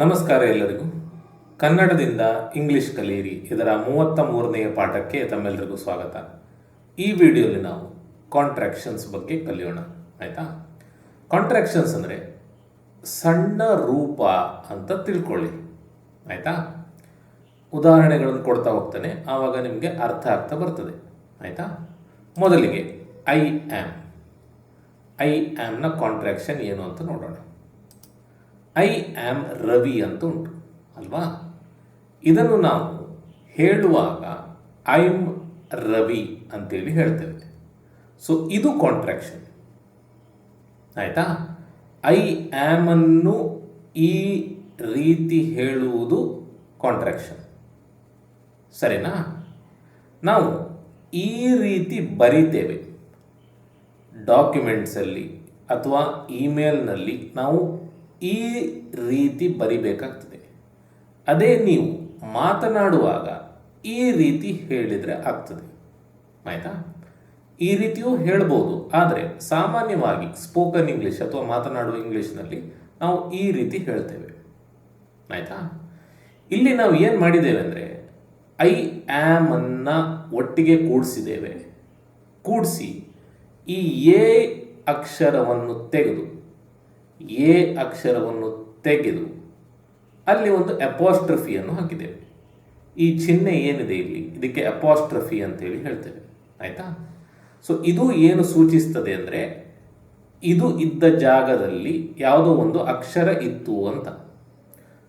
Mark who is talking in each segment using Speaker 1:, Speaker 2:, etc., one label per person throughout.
Speaker 1: ನಮಸ್ಕಾರ ಎಲ್ಲರಿಗೂ. ಕನ್ನಡದಿಂದ ಇಂಗ್ಲಿಷ್ ಕಲಿಯಿರಿ. ಇದರ ಮೂವತ್ತ ಮೂರನೆಯ ಪಾಠಕ್ಕೆ ತಮ್ಮೆಲ್ಲರಿಗೂ ಸ್ವಾಗತ. ಈ ವಿಡಿಯೋಲಿ ನಾವು ಕಾಂಟ್ರಾಕ್ಷನ್ಸ್ ಬಗ್ಗೆ ಕಲಿಯೋಣ, ಆಯಿತಾ? ಕಾಂಟ್ರಾಕ್ಷನ್ಸ್ ಅಂದರೆ ಸಣ್ಣ ರೂಪ ಅಂತ ತಿಳ್ಕೊಳ್ಳಿ, ಆಯಿತಾ? ಉದಾಹರಣೆಗಳನ್ನು ಕೊಡ್ತಾ ಹೋಗ್ತಾನೆ, ಆವಾಗ ನಿಮಗೆ ಅರ್ಥ ಆಗ್ತಾ ಬರ್ತದೆ, ಆಯಿತಾ? ಮೊದಲಿಗೆ ಐ ಆಮ್ ಐ ಆ್ಯಮ್ನ ಕಾಂಟ್ರಾಕ್ಷನ್ ಏನು ಅಂತ ನೋಡೋಣ. ಐ ಆಮ್ ರವಿ ಅಂತ ಉಂಟು, ಅಲ್ವಾ? ಇದನ್ನು ನಾವು ಹೇಳುವಾಗ ಐಮ್ ರವಿ ಅಂತೇಳಿ ಹೇಳ್ತೇವೆ. ಸೊ ಇದು ಕಾಂಟ್ರಾಕ್ಷನ್ ಆಯಿತಾ? ಐ ಆ್ಯಮನ್ನು ಈ ರೀತಿ ಹೇಳುವುದು ಕಾಂಟ್ರಾಕ್ಷನ್ ಸರಿನಾ? ನಾವು ಈ ರೀತಿ ಬರಿತೇವೆ. ಡಾಕ್ಯುಮೆಂಟ್ಸಲ್ಲಿ ಅಥವಾ ಇಮೇಲ್ನಲ್ಲಿ ನಾವು ಈ ರೀತಿ ಬರಿಬೇಕಾಗ್ತದೆ. ಅದೇ ನೀವು ಮಾತನಾಡುವಾಗ ಈ ರೀತಿ ಹೇಳಿದರೆ ಆಗ್ತದೆ. ಆಯಿತಾ? ಈ ರೀತಿಯೂ ಹೇಳ್ಬೋದು. ಆದರೆ ಸಾಮಾನ್ಯವಾಗಿ ಸ್ಪೋಕನ್ ಇಂಗ್ಲೀಷ್ ಅಥವಾ ಮಾತನಾಡುವ ಇಂಗ್ಲೀಷ್ನಲ್ಲಿ ನಾವು ಈ ರೀತಿ ಹೇಳ್ತೇವೆ. ಆಯಿತಾ? ಇಲ್ಲಿ ನಾವು ಏನು ಮಾಡಿದ್ದೇವೆ ಅಂದರೆ ಐ ಆ್ಯಮ್ ಅನ್ನ ಒಟ್ಟಿಗೆ ಕೂಡಿಸಿದ್ದೇವೆ. ಕೂಡಿಸಿ ಈ ಎ ಅಕ್ಷರವನ್ನು ತೆಗೆದು ಎ ಅಕ್ಷರವನ್ನು ತೆಗೆದು ಅಲ್ಲಿ ಒಂದು ಅಪೋಸ್ಟ್ರಫಿಯನ್ನು ಹಾಕಿದ್ದೇವೆ ಈ ಚಿಹ್ನೆ ಏನಿದೆ ಇಲ್ಲಿ? ಇದಕ್ಕೆ ಅಪಾಸ್ಟ್ರಫಿ ಅಂತೇಳಿ ಹೇಳ್ತೇವೆ. ಆಯಿತಾ? ಸೊ ಇದು ಏನು ಸೂಚಿಸ್ತದೆ ಅಂದರೆ, ಇದು ಇದ್ದ ಜಾಗದಲ್ಲಿ ಯಾವುದೋ ಒಂದು ಅಕ್ಷರ ಇತ್ತು ಅಂತ.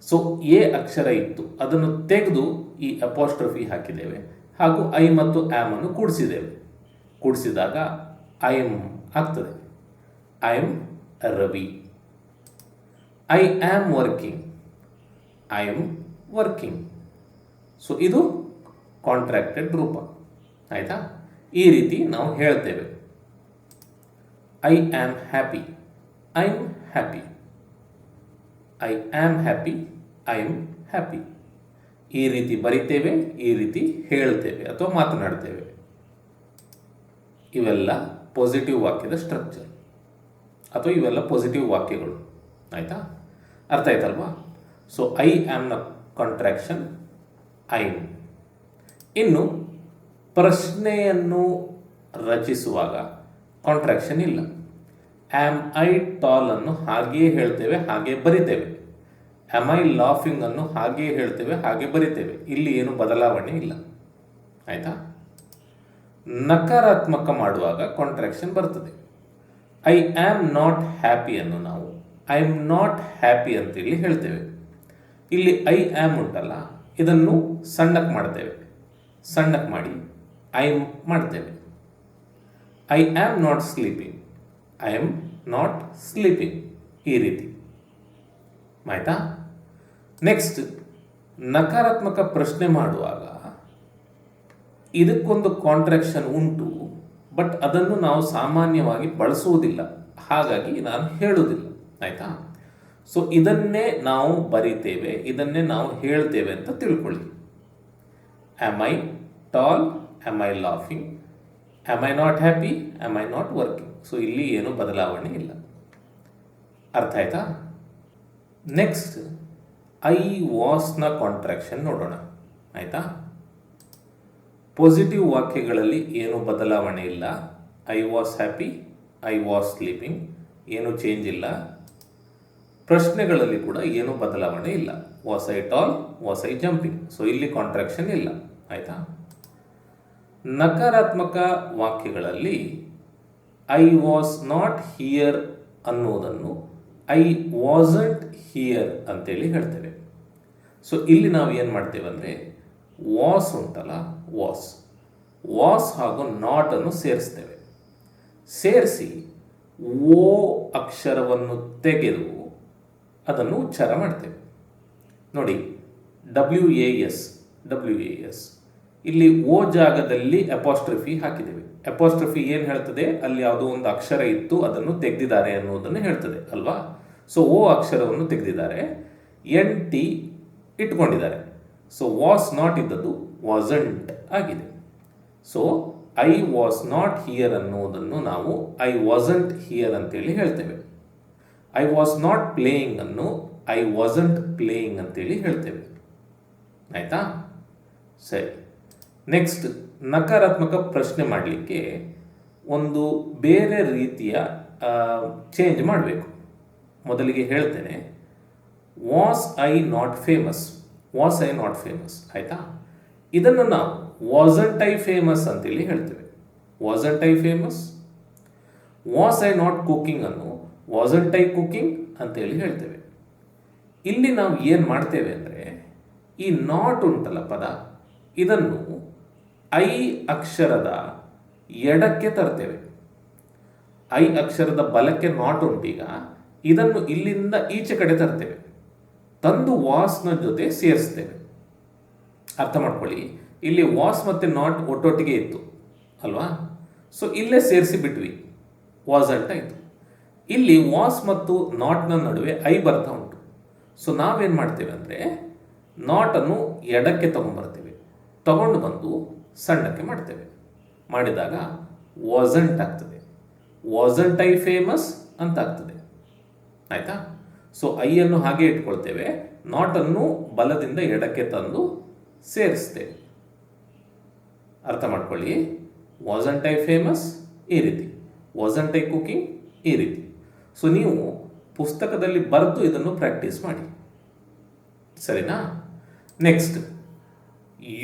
Speaker 1: ಸೊ ಎ ಅಕ್ಷರ ಇತ್ತು. ಅದನ್ನು ತೆಗೆದು ಈ ಅಪೋಸ್ಟ್ರಫಿ ಹಾಕಿದ್ದೇವೆ. ಹಾಗೂ ಐ ಮತ್ತು ಆಮ್ ಅನ್ನು ಕೂಡಿಸಿದ್ದೇವೆ. ಕೂಡಿಸಿದಾಗ ಐ ಎಂ ಆಗ್ತದೆ. I am Ravi. I am working I am working so ಇದು ಕಾಂಟ್ರಾಕ್ಟೆಡ್ ರೂಪ. ಆಯಿತಾ? ಈ ರೀತಿ ನಾವು ಹೇಳ್ತೇವೆ. I am happy I am happy I am happy I am happy ಈ ರೀತಿ ಬರಿತೇವೆ, ಈ ರೀತಿ ಹೇಳ್ತೇವೆ ಅಥವಾ ಮಾತನಾಡ್ತೇವೆ. ಇವೆಲ್ಲ ಪಾಸಿಟಿವ್ ವಾಕ್ಯದ ಸ್ಟ್ರಕ್ಚರ್ ಅಥವಾ ಇವೆಲ್ಲ ಪಾಸಿಟಿವ್ ವಾಕ್ಯಗಳು. ಆಯಿತಾ? ಅರ್ಥ ಆಯ್ತಲ್ವಾ? ಸೊ ಐ ಆಮ್ನ ಕಾಂಟ್ರಾಕ್ಷನ್ ಐ ಇನ್ನು ಪ್ರಶ್ನೆಯನ್ನು ರಚಿಸುವಾಗ ಕಾಂಟ್ರಾಕ್ಷನ್ ಇಲ್ಲ. ಆಮ್ ಐ ಟಾಲ್ ಅನ್ನು ಹಾಗೆಯೇ ಹೇಳ್ತೇವೆ ಹಾಗೆ ಬರಿತೇವೆ. ಆಮ್ ಐ ಲಾಫಿಂಗ್ ಅನ್ನು ಹಾಗೆಯೇ ಹೇಳ್ತೇವೆ ಹಾಗೆ ಬರಿತೇವೆ. ಇಲ್ಲಿ ಏನು ಬದಲಾವಣೆ ಇಲ್ಲ. ಆಯಿತಾ? ನಕಾರಾತ್ಮಕ ಮಾಡುವಾಗ ಕಾಂಟ್ರಾಕ್ಷನ್ ಬರ್ತದೆ. ಐ ಆಮ್ ನಾಟ್ ಹ್ಯಾಪಿಯನ್ನು ನಾವು ಐ ಆಮ್ ನಾಟ್ ಹ್ಯಾಪಿ ಅಂತೇಳಿ ಹೇಳ್ತೇವೆ. ಇಲ್ಲಿ ಐ ಆಮ್ ಉಂಟಲ್ಲ, ಇದನ್ನು ಸಣ್ಣಕ್ಕೆ ಮಾಡ್ತೇವೆ. ಸಣ್ಣಕ್ಕೆ ಮಾಡಿ ಐ ಮಾಡ್ತೇವೆ. I am not sleeping I am not sleeping ಈ ರೀತಿ. ಆಯಿತಾ? ನೆಕ್ಸ್ಟ್ ನಕಾರಾತ್ಮಕ ಪ್ರಶ್ನೆ ಮಾಡುವಾಗ ಇದಕ್ಕೊಂದು ಕಾಂಟ್ರಾಕ್ಷನ್ ಉಂಟು ಬಟ್ ಅದನ್ನು ನಾವು ಸಾಮಾನ್ಯವಾಗಿ ಬಳಸುವುದಿಲ್ಲ. ಹಾಗಾಗಿ ನಾನು ಹೇಳುವುದಿಲ್ಲ. ಆಯಿತಾ? ಸೊ ಇದನ್ನೇ ನಾವು ಬರಿತೇವೆ, ಇದನ್ನೇ ನಾವು ಹೇಳ್ತೇವೆ ಅಂತ ತಿಳ್ಕೊಳ್ಳಿ. Am I tall am I laughing am I not happy am I not working so ಇಲ್ಲಿ ಏನು ಬದಲಾವಣೆ ಇಲ್ಲ. ಅರ್ಥ ಆಯ್ತಾ? ನೆಕ್ಸ್ಟ್ ಐ ವಾಸ್ನ ಕಾಂಟ್ರಾಕ್ಷನ್ ನೋಡೋಣ. ಆಯ್ತಾ? ಪಾಸಿಟಿವ್ ವಾಕ್ಯಗಳಲ್ಲಿ ಏನು ಬದಲಾವಣೆ ಇಲ್ಲ? I was happy I was sleeping ಏನು ಚೇಂಜ್ ಇಲ್ಲ? ಪ್ರಶ್ನೆಗಳಲ್ಲಿ ಕೂಡ ಏನು ಬದಲಾವಣೆ ಇಲ್ಲ. Was I tall was I jumping so ಇಲ್ಲಿ ಕಾಂಟ್ರಾಕ್ಷನ್ ಇಲ್ಲ. ಆಯಿತಾ? ನಕಾರಾತ್ಮಕ ವಾಕ್ಯಗಳಲ್ಲಿ ಐ ವಾಸ್ ನಾಟ್ ಹಿಯರ್ ಅನ್ನೋದನ್ನು ಐ ವಾಸಂಟ್ ಹಿಯರ್ ಅಂತೇಳಿ ಹೇಳ್ತೇವೆ. ಸೊ ಇಲ್ಲಿ ನಾವು ಏನು ಮಾಡ್ತೇವೆ ಅಂದರೆ ವಾಸ್ ಉಂಟಲ್ಲ ವಾಸ್ ವಾಸ್ ಹಾಗೂ ನಾಟ್ ಅನ್ನು ಸೇರಿಸ್ತೇವೆ. ಸೇರಿಸಿ, ಓ ಅಕ್ಷರವನ್ನು ತೆಗೆದು ಅದನ್ನು ಉಚ್ಚಾರ ಮಾಡ್ತೇವೆ. ನೋಡಿ W A S W A S ಇಲ್ಲಿ ಓ ಜಾಗದಲ್ಲಿ ಅಪಾಸ್ಟ್ರಫಿ ಹಾಕಿದ್ದೇವೆ. ಅಪಾಸ್ಟ್ರಫಿ ಏನು ಹೇಳ್ತದೆ? ಅಲ್ಲಿ ಯಾವುದೋ ಒಂದು ಅಕ್ಷರ ಇತ್ತು, ಅದನ್ನು ತೆಗೆದಿದ್ದಾರೆ ಅನ್ನೋದನ್ನು ಹೇಳ್ತದೆ, ಅಲ್ವಾ? ಸೊ ಓ ಅಕ್ಷರವನ್ನು ತೆಗೆದಿದ್ದಾರೆ. ಎನ್ ಟಿ ಇಟ್ಕೊಂಡಿದ್ದಾರೆ. ಸೊ ವಾಸ್ ನಾಟ್ ಇದ್ದದ್ದು ವಾಸಂಟ್ ಆಗಿದೆ. So I was not here ಅನ್ನೋದನ್ನು ನಾವು ಐ ವಾಸಂಟ್ ಹಿಯರ್ ಅಂತೇಳಿ ಹೇಳ್ತೇವೆ. ಐ ವಾಸ್ ನಾಟ್ ಪ್ಲೇಯಿಂಗ್ ಅನ್ನು ಐ ವಾಸಂಟ್ ಪ್ಲೇಯಿಂಗ್ ಅಂತೇಳಿ ಹೇಳ್ತೇವೆ. ಆಯಿತಾ? ಸರಿ. ನೆಕ್ಸ್ಟ್ ನಕಾರಾತ್ಮಕ ಪ್ರಶ್ನೆ ಮಾಡಲಿಕ್ಕೆ ಒಂದು ಬೇರೆ ರೀತಿಯ ಚೇಂಜ್ ಮಾಡಬೇಕು. ಮೊದಲಿಗೆ ಹೇಳ್ತೇನೆ. Was I not famous was I not famous ಆಯಿತಾ? ಇದನ್ನು ನಾವು ವಾಸಂಟ್ ಐ ಫೇಮಸ್ ಅಂತೇಳಿ ಹೇಳ್ತೇವೆ. Wasn't I famous was I not cooking ಅನ್ನು ವಾಸಂಟ್ ಟೈಪ್ ಕುಕಿಂಗ್ ಅಂತೇಳಿ ಹೇಳ್ತೇವೆ. ಇಲ್ಲಿ ನಾವು ಏನು ಮಾಡ್ತೇವೆ ಅಂದರೆ, ಈ ನಾಟ್ ಉಂಟಲ್ಲ ಪದ, ಇದನ್ನು ಐ ಅಕ್ಷರದ ಎಡಕ್ಕೆ ತರ್ತೇವೆ. ಐ ಅಕ್ಷರದ ಬಲಕ್ಕೆ ನಾಟ್ ಉಂಟೀಗ, ಇದನ್ನು ಇಲ್ಲಿಂದ ಈಚೆ ಕಡೆ ತರ್ತೇವೆ. ತಂದು ವಾಸ್ನ ಜೊತೆ ಸೇರಿಸ್ತೇವೆ. ಅರ್ಥ ಮಾಡ್ಕೊಳ್ಳಿ, ಇಲ್ಲಿ ವಾಸ್ ಮತ್ತು ನಾಟ್ ಒಟ್ಟೊಟ್ಟಿಗೆ ಇತ್ತು, ಅಲ್ವಾ? ಸೊ ಇಲ್ಲೇ ಸೇರಿಸಿ ಬಿಟ್ವಿ. ವಾಸ್ ಅಂತ ಆಯಿತು. ಇಲ್ಲಿ ವಾಸ್ ಮತ್ತು ನಾಟ್ನ ನಡುವೆ ಐ ಬರ್ತಾ ಉಂಟು. ಸೊ ನಾವೇನು ಮಾಡ್ತೇವೆ ಅಂದರೆ, ನಾಟನ್ನು ಎಡಕ್ಕೆ ತಗೊಂಡ್ಬರ್ತೇವೆ ತಗೊಂಡು ಬಂದು ಸಣ್ಣಕ್ಕೆ ಮಾಡ್ತೇವೆ. ಮಾಡಿದಾಗ ವಾಸಂಟ್ ಆಗ್ತದೆ. ವಾಸಂಟ್ ಐ ಫೇಮಸ್ ಅಂತ ಆಗ್ತದೆ ಆಯಿತಾ ಸೊ ಐಯನ್ನು ಹಾಗೆ ಇಟ್ಕೊಳ್ತೇವೆ. ನಾಟನ್ನು ಬಲದಿಂದ ಎಡಕ್ಕೆ ತಂದು ಸೇರಿಸ್ತೇವೆ. ಅರ್ಥ ಮಾಡ್ಕೊಳ್ಳಿ. ವಾಸಂಟ್ ಐ ಫೇಮಸ್ ಈ ರೀತಿ. ವಾಸಂಟ್ ಐ ಕುಕಿಂಗ್ ಈ ರೀತಿ. ಸೊ ನೀವು ಪುಸ್ತಕದಲ್ಲಿ ಬರೆದು ಇದನ್ನು ಪ್ರಾಕ್ಟೀಸ್ ಮಾಡಿ. ಸರಿನಾ? ನೆಕ್ಸ್ಟ್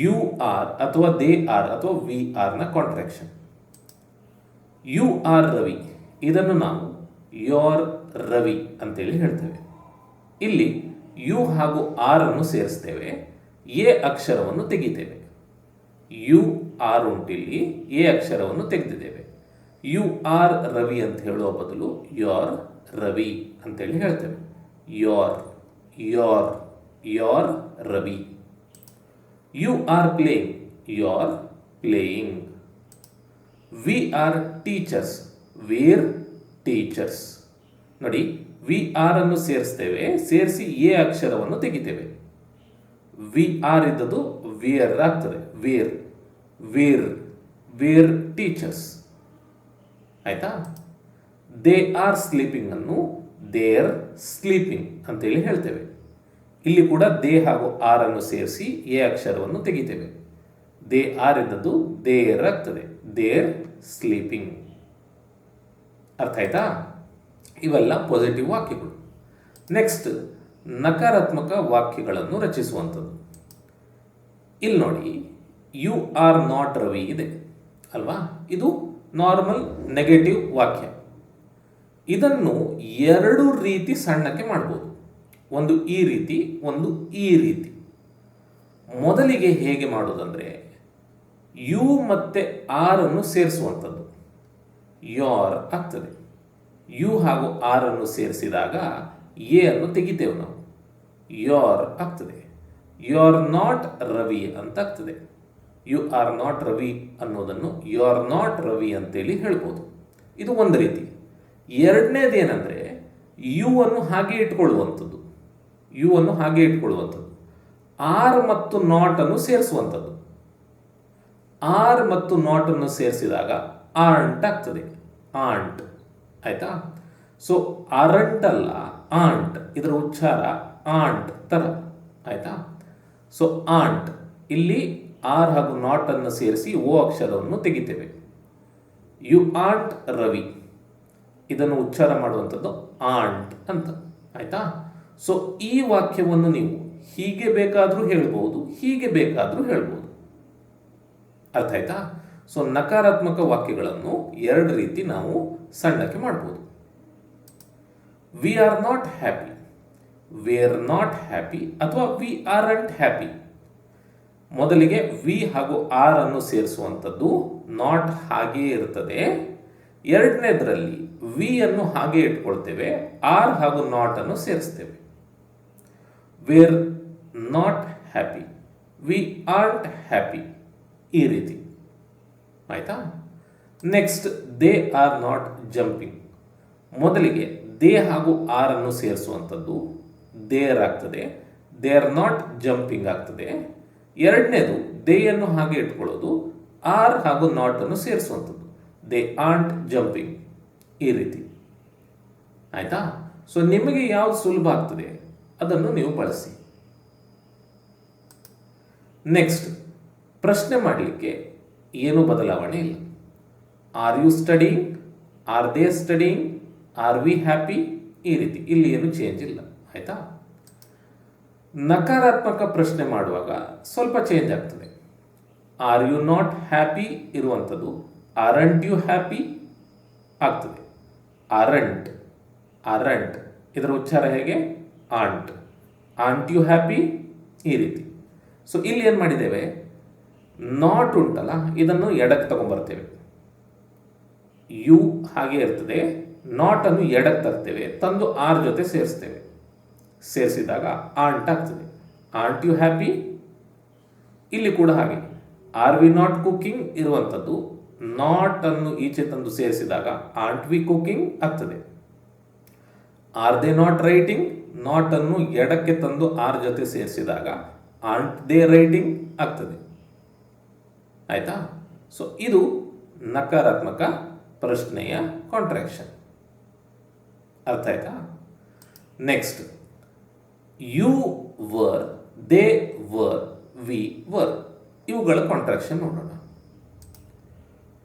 Speaker 1: ಯು ಆರ್ ಅಥವಾ ದೇ ಆರ್ ಅಥವಾ ವಿ ಆರ್ನ ಕಾಂಟ್ರಾಕ್ಷನ್ ಯು ಆರ್ ರವಿ ಇದನ್ನು ನಾವು ಯೋರ್ ರವಿ ಅಂತೇಳಿ ಹೇಳ್ತೇವೆ. ಇಲ್ಲಿ ಯು ಹಾಗೂ ಆರ್ ಅನ್ನು ಸೇರಿಸ್ತೇವೆ. ಎ ಅಕ್ಷರವನ್ನು ತೆಗಿತೇವೆ. ಯು ಆರ್ ಉಂಟಿಲ್ಲಿ ಎ ಅಕ್ಷರವನ್ನು ತೆಗೆದಿದ್ದೇವೆ. ಯು ಆರ್ ರವಿ ಅಂತ ಹೇಳುವ ಬದಲು ಯೋರ್ ರವಿ ಅಂತೇಳಿ ಹೇಳ್ತೇವೆ. You're you're you're Ravi. You are playing, you're playing. We are teachers, we're teachers. ನೋಡಿ, ವಿ ಆರ್ ಅನ್ನು ಸೇರಿಸ್ತೇವೆ, ಸೇರಿಸಿ ಎ ಅಕ್ಷರವನ್ನು ತೆಗಿತೇವೆ. ವಿ ಆರ್ ಇದ್ದದ್ದು ವಿಯರ್ ಆಗ್ತದೆ, ವೀರ್ ವೀರ್ ವೀರ್ ಟೀಚರ್ಸ್. ಆಯ್ತಾ? ದೇ ಆರ್ ಸ್ಲೀಪಿಂಗ್ ಅನ್ನು ದೇರ್ ಸ್ಲೀಪಿಂಗ್ ಅಂತೇಳಿ ಹೇಳ್ತೇವೆ. ಇಲ್ಲಿ ಕೂಡ ದೇ ಹಾಗೂ ಆರ್ ಅನ್ನು ಸೇರಿಸಿ ಎ ಅಕ್ಷರವನ್ನು ತೆಗಿತೇವೆ. ದೇ ಆರ್ ಇದ್ದದ್ದು ದೇರ್ ಆಗ್ತದೆ. ದೇರ್ ಸ್ಲೀಪಿಂಗ್ ಅರ್ಥ ಆಯ್ತಾ? ಇವೆಲ್ಲ ಪಾಸಿಟಿವ್ ವಾಕ್ಯಗಳು. ನೆಕ್ಸ್ಟ್ ನಕಾರಾತ್ಮಕ ವಾಕ್ಯಗಳನ್ನು ರಚಿಸುವಂಥದ್ದು. ಇಲ್ಲಿ ನೋಡಿ ಯು ಆರ್ ನಾಟ್ ರವಿ ಇದೆ. ಅಲ್ವಾ? ಇದು ನಾರ್ಮಲ್ ನೆಗೆಟಿವ್ ವಾಕ್ಯ. ಇದನ್ನು ಎರಡು ರೀತಿ ಸಣ್ಣಕ್ಕೆ ಮಾಡ್ಬೋದು. ಒಂದು ಈ ರೀತಿ, ಒಂದು ಈ ರೀತಿ. ಮೊದಲಿಗೆ ಹೇಗೆ ಮಾಡೋದಂದರೆ, ಯು ಮತ್ತು ಆರ್ ಅನ್ನು ಸೇರಿಸುವಂಥದ್ದು. ಯೋರ್ ಆಗ್ತದೆ. ಯು ಹಾಗೂ ಆರ್ ಅನ್ನು ಸೇರಿಸಿದಾಗ ಎ ಅನ್ನು ತೆಗಿತೇವೆ ನಾವು. ಯೋರ್ ಆಗ್ತದೆ. ಯು ಆರ್ ನಾಟ್ ರವಿ ಅಂತ ಆಗ್ತದೆ. ಯು ಆರ್ ನಾಟ್ ರವಿ ಅನ್ನೋದನ್ನು ಯು ಆರ್ ನಾಟ್ ರವಿ ಅಂತೇಳಿ ಹೇಳ್ಬೋದು. ಇದು ಒಂದು ರೀತಿ. ಎರಡನೇದೇನೆಂದರೆ ಯು ಅನ್ನು ಹಾಗೆ ಇಟ್ಕೊಳ್ಳುವಂಥದ್ದು. ಯು ಅನ್ನು ಹಾಗೆ ಇಟ್ಕೊಳ್ಳುವಂಥದ್ದು. ಆರ್ ಮತ್ತು ನಾಟ್ ಅನ್ನು ಸೇರಿಸುವಂಥದ್ದು. ಆರ್ ಮತ್ತು ನಾಟ್ ಅನ್ನು ಸೇರಿಸಿದಾಗ ಆಂಟ್ ಆಗ್ತದೆ. ಆಂಟ್ ಆಯ್ತಾ? ಸೊ ಅರಂಟ್ ಅಲ್ಲ ಆಂಟ್ ಇದರ ಉಚ್ಚಾರ ಆಂಟ್ ತರ. ಆಯ್ತಾ? ಸೊ ಆಂಟ್ ಇಲ್ಲಿ ಆರ್ ಹಾಗೂ ನಾಟ್ ಅನ್ನು ಸೇರಿಸಿ ಓ ಅಕ್ಷರವನ್ನು ತೆಗಿತೇವೆ. You aren't Ravi. ಇದನ್ನು ಉಚ್ಚಾರ ಮಾಡುವಂಥದ್ದು ಆಂಟ್ ಅಂತ. ಆಯ್ತಾ? ಸೊ ಈ ವಾಕ್ಯವನ್ನು ನೀವು ಹೀಗೆ ಬೇಕಾದರೂ ಹೇಳ್ಬೋದು, ಹೀಗೆ ಬೇಕಾದರೂ ಹೇಳ್ಬೋದು. ಅರ್ಥ ಆಯ್ತಾ? ಸೊ ನಕಾರಾತ್ಮಕ ವಾಕ್ಯಗಳನ್ನು ಎರಡು ರೀತಿ ನಾವು ಸಣ್ಣಕ್ಕೆ ಮಾಡ್ಬೋದು. We are not happy we are not happy ಅಥವಾ ವಿ ಆರ್ ಅಂಟ್ ಹ್ಯಾಪಿ ಮೊದಲಿಗೆ ವಿ ಹಾಗೂ ಆರ್ ಅನ್ನು ಸೇರಿಸುವಂಥದ್ದು ನಾಟ್ ಹಾಗೇ ಇರ್ತದೆ ಎರಡನೇದರಲ್ಲಿ ವಿ ಅನ್ನು ಹಾಗೆ ಇಟ್ಕೊಳ್ತೇವೆ ಆರ್ ಹಾಗೂ ನಾಟ್ ಅನ್ನು ಸೇರಿಸ್ತೇವೆ. We're not happy we aren't happy ಈ ರೀತಿ. ಆಯ್ತಾ? Next they are not jumping ಮೊದಲಿಗೆ ದೇ ಹಾಗೂ ಆರ್ ಅನ್ನು ಸೇರಿಸುವಂಥದ್ದು ದೇರ್ ಆಗ್ತದೆ. ದೇ ಆರ್ ನಾಟ್ ಜಂಪಿಂಗ್ ಆಗ್ತದೆ. ಎರಡನೇದು ದೇಯನ್ನು ಹಾಗೆ ಇಟ್ಕೊಳ್ಳೋದು ಆರ್ ಹಾಗೂ ನಾಟ್ ಅನ್ನು ಸೇರಿಸುವಂಥದ್ದು. ದೇ ಆಂಟ್ ಜಂಪಿಂಗ್ ಈ ರೀತಿ. ಆಯಿತಾ? ಸೊ ನಿಮಗೆ ಯಾವ್ದು ಸುಲಭ ಆಗ್ತದೆ? ಅದನ್ನು ನೀವು ಬಳಸಿ. ನೆಕ್ಸ್ಟ್ ಪ್ರಶ್ನೆ ಮಾಡಲಿಕ್ಕೆ ಏನು ಬದಲಾವಣೆ ಇಲ್ಲ. Are you studying are they studying are we happy ಈ ರೀತಿ. ಇಲ್ಲಿ ಏನು ಚೇಂಜ್ ಇಲ್ಲ. ಆಯಿತಾ? ನಕಾರಾತ್ಮಕ ಪ್ರಶ್ನೆ ಮಾಡುವಾಗ ಸ್ವಲ್ಪ ಚೇಂಜ್ ಆಗ್ತದೆ. ಆರ್ ಯು ನಾಟ್ ಹ್ಯಾಪಿ ಇರುವಂಥದ್ದು ಆರಂಟ್ ಯು ಹ್ಯಾಪಿ ಆಗ್ತದೆ. ಅರಂಟ್ ಅರಂಟ್ ಇದರ ಉಚ್ಚಾರ ಹೇಗೆ? ಆಂಟ್ ಆಂಟ್ ಯು ಹ್ಯಾಪಿ ಈ ರೀತಿ. ಸೊ ಇಲ್ಲಿ ಏನು ಮಾಡಿದ್ದೇವೆ? ನಾಟ್ ಉಂಟಲ್ಲ, ಇದನ್ನು ಎಡಕ್ಕೆ ತಗೊಂಡ್ಬರ್ತೇವೆ ಯು ಹಾಗೆ ಇರ್ತದೆ ನಾಟನ್ನು ಎಡಕ್ಕೆ ತರ್ತೇವೆ, ತಂದು ಆರ್ ಜೊತೆ ಸೇರಿಸ್ತೇವೆ. ಸೇರಿಸಿದಾಗ ಆಂಟ್ ಆಗ್ತದೆ. ಆಂಟ್ ಯು ಹ್ಯಾಪಿ ಇಲ್ಲಿ ಕೂಡ ಹಾಗೆ. ಆರ್ ವಿ ನಾಟ್ ಕುಕಿಂಗ್ ಇರುವಂಥದ್ದು ನಾಟ್ ಅನ್ನು ಈಚೆ ತಂದು ಸೇರಿಸಿದಾಗ ಆಂಟ್ ವಿ ಕುಕಿಂಗ್ ಆಗ್ತದೆ. Are they not writing not ಅನ್ನು ಎಡಕ್ಕೆ ತಂದು ಆರ್ ಜೊತೆ ಸೇರಿಸಿದಾಗ ಆಂಟ್ ದೇ ರೈಟಿಂಗ್ ಆಗ್ತದೆ. ಆಯ್ತಾ? ಸೊ ಇದು ನಕಾರಾತ್ಮಕ ಪ್ರಶ್ನೆಯ ಕಾಂಟ್ರಾಕ್ಷನ್ ಅರ್ಥ ಆಯ್ತಾ? Next you were, they were, we were. ಇವುಗಳ ಕಾಂಟ್ರಾಕ್ಷನ್ ನೋಡೋಣ.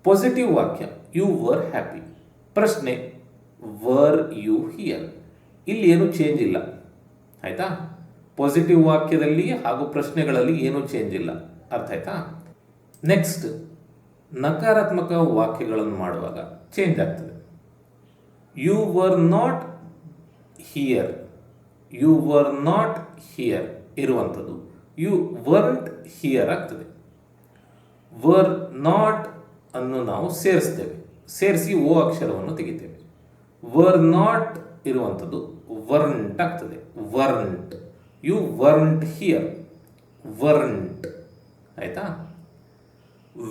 Speaker 1: ಪಾಸಿಟಿವ್ ವಾಕ್ಯ, ಯು ವರ್ ಹ್ಯಾಪಿ. ಪ್ರಶ್ನೆ, ವರ್ ಯು ಹಿಯರ್. ಇಲ್ಲಿ ಏನು ಚೇಂಜ್ ಇಲ್ಲ. ಆಯ್ತಾ? ಪಾಸಿಟಿವ್ ವಾಕ್ಯದಲ್ಲಿ ಹಾಗೂ ಪ್ರಶ್ನೆಗಳಲ್ಲಿ ಏನೂ ಚೇಂಜ್ ಇಲ್ಲ. ಅರ್ಥ ಆಯ್ತಾ? ನೆಕ್ಸ್ಟ್ ನಕಾರಾತ್ಮಕ ವಾಕ್ಯಗಳನ್ನು ಮಾಡುವಾಗ ಚೇಂಜ್ ಆಗ್ತದೆ. You were not here you were not here ಇರುವಂಥದ್ದು. ಯು ವರ್ಂಟ್ ಹಿಯರ್ ಆಗ್ತದೆ. ವರ್ ನಾಟ್ ಅನ್ನು ನಾವು ಸೇರಿಸ್ತೇವೆ. ಸೇರಿಸಿ ಓ ಅಕ್ಷರವನ್ನು ತೆಗಿತೇವೆ. ವರ್ ನಾಟ್ ಇರುವಂಥದ್ದು ವರ್ಂಟ್ ಆಗ್ತದೆ. ವರ್ಂಟ್ ಯು ವರ್ಂಟ್ ಹಿಯರ್ ವರ್ಂಟ್ ಆಯಿತಾ?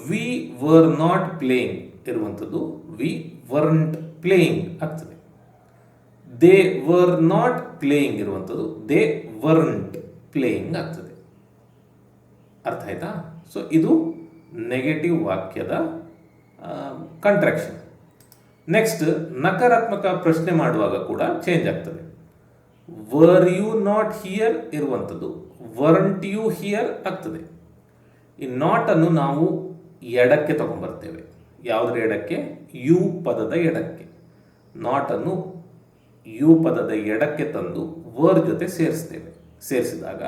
Speaker 1: ವಿ ವರ್ ನಾಟ್ ಪ್ಲೇಯಿಂಗ್ ಇರುವಂಥದ್ದು. ವಿ ವರ್ಂಟ್ ಪ್ಲೇಯಿಂಗ್ ಆಗ್ತದೆ. ದೇ ವರ್ ನಾಟ್ ಪ್ಲೇಯಿಂಗ್ ಇರುವಂಥದ್ದು ದೇ ವರ್ಂಟ್ ಪ್ಲೇಯಿಂಗ್ ಆಗ್ತದೆ. ಅರ್ಥ ಆಯ್ತಾ? ಸೊ ಇದು ನೆಗೆಟಿವ್ ವಾಕ್ಯದ ಕಂಟ್ರಾಕ್ಷನ್ ನೆಕ್ಸ್ಟ್ ನಕಾರಾತ್ಮಕ ಪ್ರಶ್ನೆ ಮಾಡುವಾಗ ಕೂಡ ಚೇಂಜ್ ಆಗ್ತದೆ. ವರ್ ಯು ನಾಟ್ ಹಿಯರ್ ಇರುವಂಥದ್ದು ವರ್ಂಟ್ ಯು ಹಿಯರ್ ಆಗ್ತದೆ. ಈ ನಾಟ್ ಅನ್ನು ನಾವು ಎಡಕ್ಕೆ ತಗೊಂಡ್ಬರ್ತೇವೆ ಯಾವುದರ ಎಡಕ್ಕೆ? ಯು ಪದದ ಎಡಕ್ಕೆ. ನಾಟನ್ನು ಯು ಪದದ ಎಡಕ್ಕೆ ತಂದು ವರ್ ಜೊತೆ ಸೇರಿಸ್ತೇವೆ. ಸೇರಿಸಿದಾಗ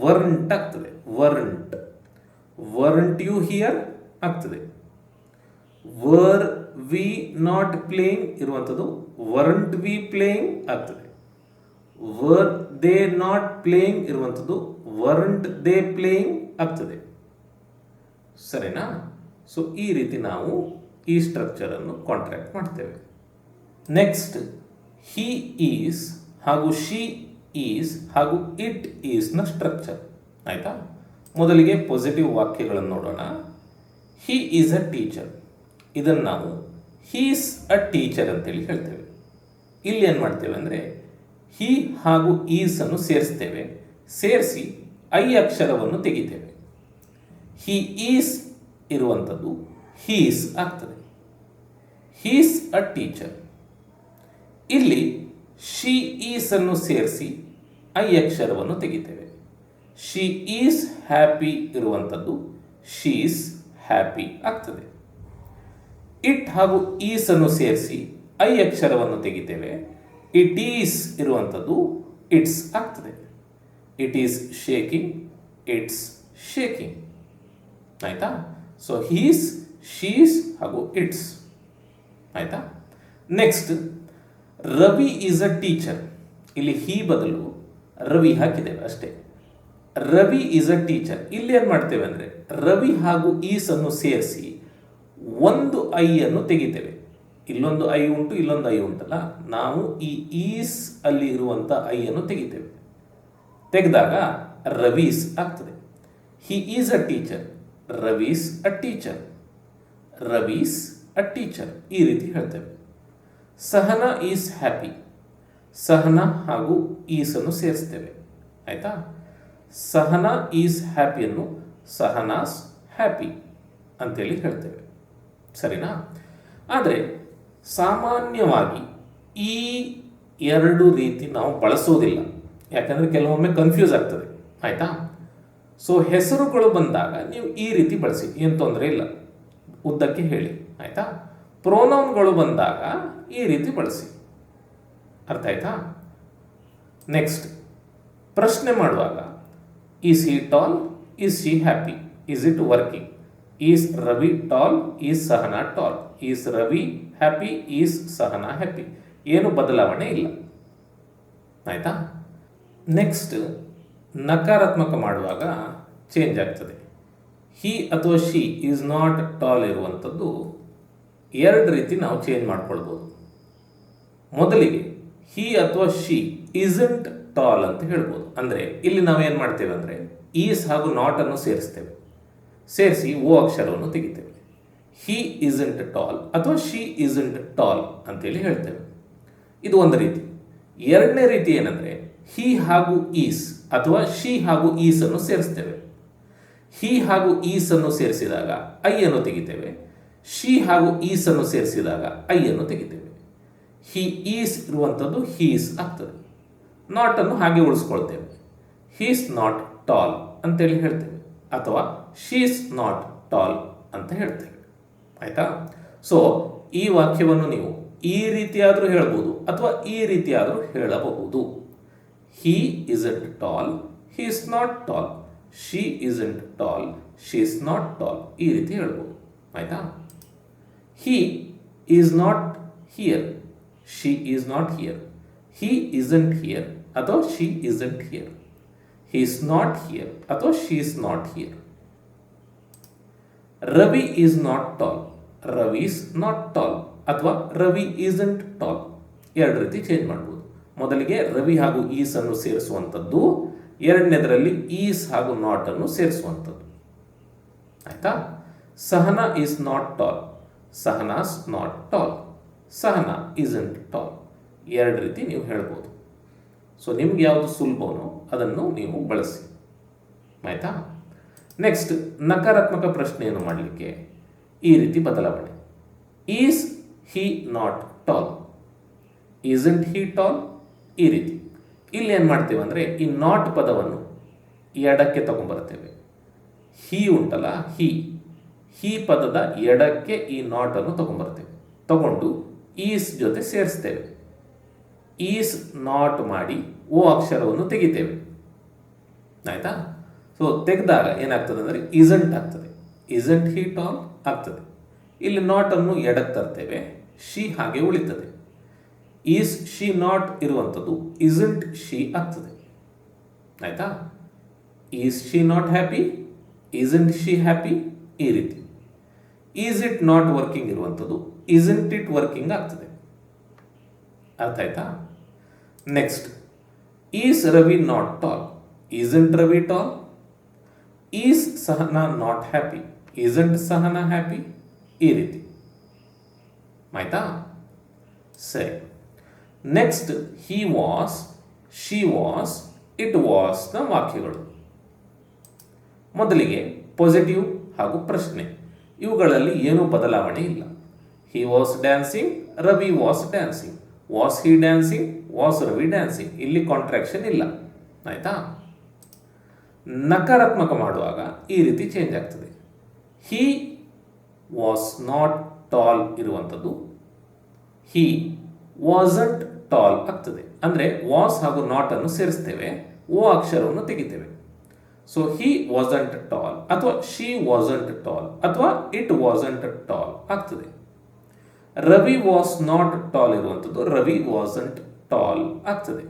Speaker 1: ವರ್ಂಟ್ ಆಗ್ತದೆ. ವರ್ಂಟ್. ವರ್ಂಟ್ ಯು ಹಿಯರ್ ಆಗ್ತದೆ. ವರ್ ವಿ ನಾಟ್ ಪ್ಲೇಯಿಂಗ್ ಇರುವಂಥದ್ದು ವರ್ಂಟ್ ವಿ ಪ್ಲೇಯಿಂಗ್ ಆಗ್ತದೆ. ವರ್ ದೇ ನಾಟ್ ಪ್ಲೇಯಿಂಗ್ ಇರುವಂಥದ್ದು ವರ್ಂಟ್ ದೇ ಪ್ಲೇಯಿಂಗ್ ಆಗ್ತದೆ. ಸರಿನಾ? ಸೊ ಈ ರೀತಿ ನಾವು ಈ ಸ್ಟ್ರಕ್ಚರನ್ನು ಕಾಂಟ್ರಾಕ್ಟ್ ಮಾಡ್ತೇವೆ. ನೆಕ್ಸ್ಟ್ ಹಿ ಈಸ್ ಹಾಗೂ ಶಿ ಈಸ್ ಹಾಗೂ ಇಟ್ ಈಸ್ನ ಸ್ಟ್ರಕ್ಚರ್ ಆಯಿತಾ? ಮೊದಲಿಗೆ ಪಾಸಿಟಿವ್ ವಾಕ್ಯಗಳನ್ನು ನೋಡೋಣ. ಹಿ ಈಸ್ ಅ ಟೀಚರ್ ಇದನ್ನು ನಾವು ಹೀಸ್ ಅ ಟೀಚರ್ ಅಂತೇಳಿ ಹೇಳ್ತೇವೆ. ಇಲ್ಲಿ ಏನು ಮಾಡ್ತೇವೆ ಅಂದರೆ ಹಿ ಹಾಗೂ ಈಸ್ ಅನ್ನು ಸೇರಿಸ್ತೇವೆ. ಸೇರಿಸಿ ಐ ಅಕ್ಷರವನ್ನು ತೆಗಿತೇವೆ. ಹಿ ಈಸ್ ಇರುವಂಥದ್ದು ಹೀಸ್ ಆಗ್ತದೆ. ಹೀಸ್ ಅ ಟೀಚರ್ ಇಲ್ಲಿ ಶಿ ಈಸ್ ಅನ್ನು ಸೇರಿಸಿ ಐ ಅಕ್ಷರವನ್ನು ತೆಗಿತೇವೆ. ಶಿ ಈಸ್ ಹ್ಯಾಪಿ ಇರುವಂಥದ್ದು ಶೀಸ್ ಹ್ಯಾಪಿ ಆಗ್ತದೆ. ಇಟ್ ಹಾಗೂ ಈಸ್ ಅನ್ನು ಸೇರಿಸಿ ಐ ಅಕ್ಷರವನ್ನು ತೆಗಿತೇವೆ. ಇಟ್ ಈಸ್ ಇರುವಂಥದ್ದು ಇಟ್ಸ್ ಆಗ್ತದೆ. It is shaking it's shaking ಆಯಿತಾ? ಸೊ ಹೀಸ್ ಶೀಸ್ ಹಾಗೂ ಇಟ್ಸ್ ಆಯಿತಾ? Next Ravi is a teacher ಇಲ್ಲಿ ಹಿ ಬದಲು ರವಿ ಹಾಕಿದ್ದೇವೆ ಅಷ್ಟೇ. ರವಿ ಈಸ್ ಅ ಟೀಚರ್ ಇಲ್ಲಿ ಏನು ಮಾಡ್ತೇವೆ ಅಂದರೆ ರವಿ ಹಾಗೂ ಈಸ್ ಅನ್ನು ಸೇರಿಸಿ ಒಂದು ಐ ಅನ್ನು ತೆಗಿತೇವೆ. ಇಲ್ಲೊಂದು ಐ ಉಂಟು, ಇಲ್ಲೊಂದು ಐ ಉಂಟಲ್ಲ? ನಾವು ಈ ಈಸ್ ಅಲ್ಲಿ ಇರುವಂಥ ಐ ಅನ್ನು ತೆಗಿತೇವೆ. ತೆಗೆದಾಗ ರವೀಸ್ ಆಗ್ತದೆ. He is a teacher Ravi's a teacher Ravi's a teacher ಈ ರೀತಿ ಹೇಳ್ತೇವೆ. ಸಹನ ಈಸ್ ಹ್ಯಾಪಿ. ಸಹನ ಹಾಗೂ ಈಸನ್ನು ಸೇರಿಸ್ತೇವೆ. ಆಯಿತಾ? ಸಹನ ಈಸ್ ಹ್ಯಾಪಿಯನ್ನು ಸಹನಾಸ್ ಹ್ಯಾಪಿ ಅಂತೇಳಿ ಹೇಳ್ತೇವೆ. ಸರಿನಾ? ಆದರೆ ಸಾಮಾನ್ಯವಾಗಿ ಈ ಎರಡು ರೀತಿ ನಾವು ಬಳಸೋದಿಲ್ಲ. ಯಾಕಂದರೆ ಕೆಲವೊಮ್ಮೆ ಕನ್ಫ್ಯೂಸ್ ಆಗ್ತದೆ. ಆಯಿತಾ? ಸೊ ಹೆಸರುಗಳು ಬಂದಾಗ ನೀವು ಈ ರೀತಿ ಬಳಸಿ. ಏನು ತೊಂದರೆ ಇಲ್ಲ. ಉದ್ದಕ್ಕೆ ಹೇಳಿ. ಆಯಿತಾ? ಪ್ರೋನೌನ್ಗಳು ಬಂದಾಗ ಈ ರೀತಿ ಬಳಸಿ. ಅರ್ಥ ಆಯ್ತಾ? ನೆಕ್ಸ್ಟ್ ಪ್ರಶ್ನೆ ಮಾಡುವಾಗ is he tall is she happy is it working is Ravi tall is Sahana tall is Ravi happy is Sahana happy ಏನು ಬದಲಾವಣೆ ಇಲ್ಲ. ಆಯಿತಾ? ನೆಕ್ಸ್ಟ್ ನಕಾರಾತ್ಮಕ ಮಾಡುವಾಗ ಚೇಂಜ್ ಆಗ್ತದೆ. ಹಿ ಅಥವಾ ಶಿ ಈಸ್ ನಾಟ್ ಟಾಲ್ ಇರುವಂಥದ್ದು ಎರಡು ರೀತಿ ನಾವು ಚೇಂಜ್ ಮಾಡ್ಕೊಳ್ಬೋದು. ಮೊದಲಿಗೆ ಹಿ ಅಥವಾ ಶಿ ಇಸಂಟ್ ಟಾಲ್ ಅಂತ ಹೇಳ್ಬೋದು. ಅಂದರೆ ಇಲ್ಲಿ ನಾವೇನು ಮಾಡ್ತೇವೆ ಅಂದರೆ ಈಸ್ ಹಾಗೂ ನಾಟ್ ಅನ್ನು ಸೇರಿಸ್ತೇವೆ. ಸೇರಿಸಿ ಓ ಅಕ್ಷರವನ್ನು ತೆಗಿತೇವೆ. ಹಿ ಇಸಂಟ್ ಟಾಲ್ ಅಥವಾ ಶಿ ಇಸಂಟ್ ಟಾಲ್ ಅಂತೇಳಿ ಹೇಳ್ತೇವೆ. ಇದು ಒಂದು ರೀತಿ. ಎರಡನೇ ರೀತಿ ಏನಂದರೆ ಹಿ ಹಾಗೂ ಈಸ್ ಅಥವಾ ಶಿ ಹಾಗೂ ಈಸ್ ಅನ್ನು ಸೇರಿಸ್ತೇವೆ. ಹಿ ಹಾಗೂ ಈಸ್ ಅನ್ನು ಸೇರಿಸಿದಾಗ ಐ ಅನ್ನು ತೆಗಿತೇವೆ. ಶಿ ಹಾಗೂ ಈಸ್ ಅನ್ನು ಸೇರಿಸಿದಾಗ ಐ ಅನ್ನು ತೆಗಿತೇವೆ. ಹಿ ಈಸ್ ಇರುವಂಥದ್ದು ಹೀಸ್ ಆಗ್ತದೆ. ನಾಟ್ ಅನ್ನು ಹಾಗೆ ಉಳಿಸ್ಕೊಳ್ತೇವೆ. ಹೀಸ್ ನಾಟ್ ಟಾಲ್ ಅಂತೇಳಿ ಹೇಳ್ತೇವೆ. ಅಥವಾ ಶೀಸ್ ನಾಟ್ ಟಾಲ್ ಅಂತ ಹೇಳ್ತೇವೆ. ಆಯ್ತಾ? ಸೊ ಈ ವಾಕ್ಯವನ್ನು ನೀವು ಈ ರೀತಿಯಾದರೂ ಹೇಳ್ಬೋದು ಅಥವಾ ಈ ರೀತಿಯಾದರೂ ಹೇಳಬಹುದು. He isn't tall he is not tall. She isn't tall she is not tall. ಈ ರೀತಿ ಹೇಳ್ಬೋದು. ಆಯ್ತಾ? He is not here she is not here he isn't here ಅಥವಾ she isn't here he is not here ಅಥವಾ she is not here Ravi is not tall Ravi is not tall ಅಥವಾ Ravi isn't tall ಎರಡು ರೀತಿ change ಮಾಡ್ಬೋದು. ಮೊದಲಿಗೆ ರವಿ ಹಾಗೂ is ಅನ್ನು ಸೇರಿಸುವಂಥದ್ದು. ಎರಡನೇದರಲ್ಲಿ is ಹಾಗೂ ನಾಟ್ ಅನ್ನು ಸೇರಿಸುವಂಥದ್ದು. ಆಯ್ತಾ? Sahana is not tall Sahana's not tall Sahana isn't tall ಎರಡು ರೀತಿ ನೀವು ಹೇಳ್ಬೋದು. ಸೊ ನಿಮ್ಗೆ ಯಾವುದು ಸುಲಭನೋ ಅದನ್ನು ನೀವು ಬಳಸಿ. ಆಯಿತಾ? ನೆಕ್ಸ್ಟ್ ನಕಾರಾತ್ಮಕ ಪ್ರಶ್ನೆಯನ್ನು ಮಾಡಲಿಕ್ಕೆ ಈ ರೀತಿ ಬದಲಾವಣೆ. Is he not tall isn't he tall ಈ ರೀತಿ. ಇಲ್ಲಿ ಏನು ಮಾಡ್ತೇವೆ ಅಂದರೆ, ಈ ನಾಟ್ ಪದವನ್ನು ಎಡಕ್ಕೆ ತಗೊಂಡ್ಬರ್ತೇವೆ. ಹೀ ಉಂಟಲ್ಲ ಹಿ ಹಿ ಪದದ ಎಡಕ್ಕೆ ಈ ನಾಟನ್ನು ತಗೊಂಡ್ಬರ್ತೇವೆ ತಗೊಂಡು ಈಸ್ ಜೊತೆ ಸೇರಿಸ್ತೇವೆ. ಈಸ್ ನಾಟ್ ಮಾಡಿ ಓ ಅಕ್ಷರವನ್ನು ತೆಗಿತೇವೆ. ಆಯ್ತಾ? ಸೊ ತೆಗೆದಾಗ ಏನಾಗ್ತದೆ ಅಂದರೆ ಇಸಂಟ್ ಆಗ್ತದೆ. ಇಸಂಟ್ ಹಿ ಟಾಲ್ ಆಗ್ತದೆ. ಇಲ್ಲಿ ನಾಟನ್ನು ಎಡಕ್ಕೆ ತರ್ತೇವೆ. ಶಿ ಹಾಗೆ ಉಳಿತದೆ. ಈಸ್ ಶಿ ನಾಟ್ ಇರುವಂಥದ್ದು ಇಸಂಟ್ ಶಿ ಆಗ್ತದೆ. ಆಯ್ತಾ? Is she not happy isn't she happy ಈ ರೀತಿ. ಈಸ್ ಇಟ್ ನಾಟ್ ವರ್ಕಿಂಗ್ ಇರುವಂಥದ್ದು? ಇಸಂಟ್ ಇಟ್ ವರ್ಕಿಂಗ್ ಆಗ್ತದೆ. ಅರ್ಥ ಆಯ್ತಾ? Next is Ravi not tall isn't Ravi tall is Sahana not happy isn't Sahana happy ಈ ರೀತಿ. ಆಯ್ತಾ? ಸರಿ. Next he was she was it ವಾಸ್ನ ವಾಕ್ಯಗಳು. ಮೊದಲಿಗೆ ಪಾಸಿಟಿವ್ ಹಾಗೂ ಪ್ರಶ್ನೆ. ಇವುಗಳಲ್ಲಿ ಏನೂ ಬದಲಾವಣೆ ಇಲ್ಲ. He was dancing Ravi was dancing was he dancing was Ravi dancing ಇಲ್ಲಿ ಕಾಂಟ್ರಾಕ್ಷನ್ ಇಲ್ಲ. ಆಯ್ತಾ? ನಕಾರಾತ್ಮಕ ಮಾಡುವಾಗ ಈ ರೀತಿ ಚೇಂಜ್ ಆಗ್ತದೆ. ಹಿ ವಾಸ್ ನಾಟ್ ಟಾಲ್ ಇರುವಂಥದ್ದು. ಹಿ ವಾಸಂಟ್ ಟಾಲ್ ಆಗ್ತದೆ. ಅಂದರೆ ವಾಸ್ ಹಾಗೂ ನಾಟನ್ನು ಸೇರಿಸ್ತೇವೆ. ಓ ಅಕ್ಷರವನ್ನು ತೆಗಿತೇವೆ. ಸೊ ಹಿ ವಾಸಂಟ್ ಟಾಲ್ ಅಥವಾ ಶಿ ವಾಸಂಟ್ ಟಾಲ್ ಅಥವಾ ಇಟ್ ವಾಸಂಟ್ ಟಾಲ್ ಆಗ್ತದೆ ರವಿ ವಾಸ್ ನಾಟ್ ಟಾಲ್ ಇರುವಂಥದ್ದು ರವಿ ವಾಸಂಟ್ ಟಾಲ್ ಆಗ್ತದೆ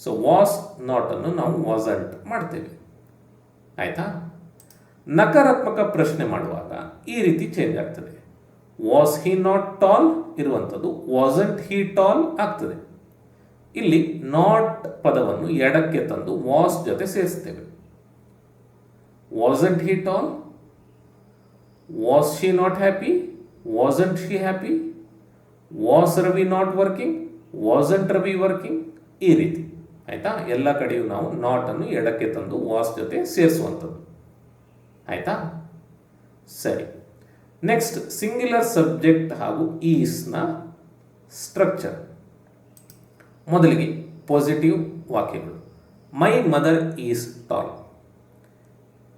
Speaker 1: ಸೊ ವಾಸ್ ನಾಟ್ ಅನ್ನು ನಾವು ವಾಸಂಟ್ ಮಾಡ್ತೇವೆ ಆಯ್ತಾ ನಕಾರಾತ್ಮಕ ಪ್ರಶ್ನೆ ಮಾಡುವಾಗ ಈ ರೀತಿ ಚೇಂಜ್ ಆಗ್ತದೆ ವಾಸ್ ಹಿ ನಾಟ್ ಟಾಲ್ ಇರುವಂಥದ್ದು ವಾಸಂಟ್ ಹಿ ಟಾಲ್ ಆಗ್ತದೆ ಇಲ್ಲಿ ನಾಟ್ ಪದವನ್ನು ಎಡಕ್ಕೆ ತಂದು ವಾಸ್ ಜೊತೆ ಸೇರಿಸ್ತೇವೆ wasn't he tall? Was she not happy Wasn't she was Ravi not working wasn't Ravi working ಈ ರೀತಿ. ಆಯ್ತಾ? ಎಲ್ಲ ಕಡೆಯೂ ನಾವು ನಾಟನ್ನು ಎಡಕ್ಕೆ ತಂದು ವಾಸ್ ಜೊತೆ ಸೇರಿಸುವಂಥದ್ದು. ಆಯ್ತಾ? ಸರಿ. ನೆಕ್ಸ್ಟ್ ಸಿಂಗ್ಯುಲರ್ ಸಬ್ಜೆಕ್ಟ್ ಹಾಗೂ ಈಸ್ನ ಸ್ಟ್ರಕ್ಚರ್ ಮೊದಲಿಗೆ ಪಾಸಿಟಿವ್ ವಾಕ್ಯಗಳು. ಮೈ ಮದರ್ ಈಸ್ ಟಾಲ್